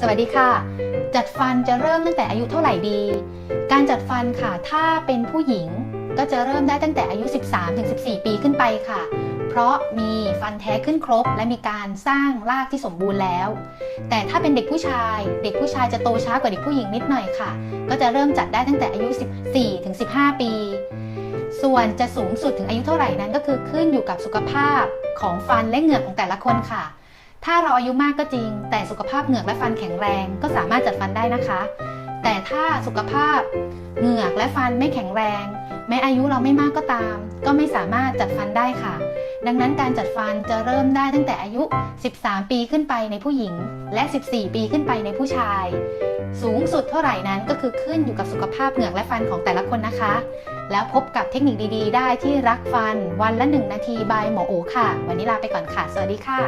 สวัสดีค่ะ จัดฟันจะเริ่มตั้งแต่อายุเท่าไหร่ดี การจัดฟันค่ะ ถ้าเป็นผู้หญิงก็จะเริ่มได้ตั้งแต่อายุ 13-14 ปีขึ้นไปค่ะ เพราะมีฟันแท้ขึ้นครบ และมีการสร้างรากที่สมบูรณ์แล้ว แต่ถ้าเป็นเด็กผู้ชาย เด็กผู้ชายจะโตช้ากว่าเด็กผู้หญิงนิดหน่อยค่ะ ก็จะเริ่มจัดได้ตั้งแต่อายุ 14-15 ปี ส่วนจะสูงสุดถึงอายุเท่าไหร่นั้นก็คือขึ้นอยู่กับสุขภาพของฟันและเหงือกของแต่ละคนค่ะ ถ้าเราอายุมากก็จริง แต่สุขภาพเหงือกและฟันแข็งแรงก็สามารถจัดฟันได้นะคะ แต่ถ้าสุขภาพเหงือกและฟันไม่แข็งแรง แม้อายุเราไม่มากก็ตาม ก็ไม่สามารถจัดฟันได้ค่ะ ดังนั้นการจัดฟันจะเริ่มได้ตั้งแต่อายุ 13 ปีขึ้นไปในผู้หญิง และ 14 ปีขึ้นไปในผู้ชาย สูงสุดเท่าไหร่นั้นก็คือขึ้นอยู่กับสุขภาพเหงือกและฟันของแต่ละคนนะคะ แล้วพบกับเทคนิคดีๆ ได้ที่รักฟันวันละ 1 นาทีบายหมอโอค่ะ วันนี้ลาไปก่อนค่ะ สวัสดีค่ะ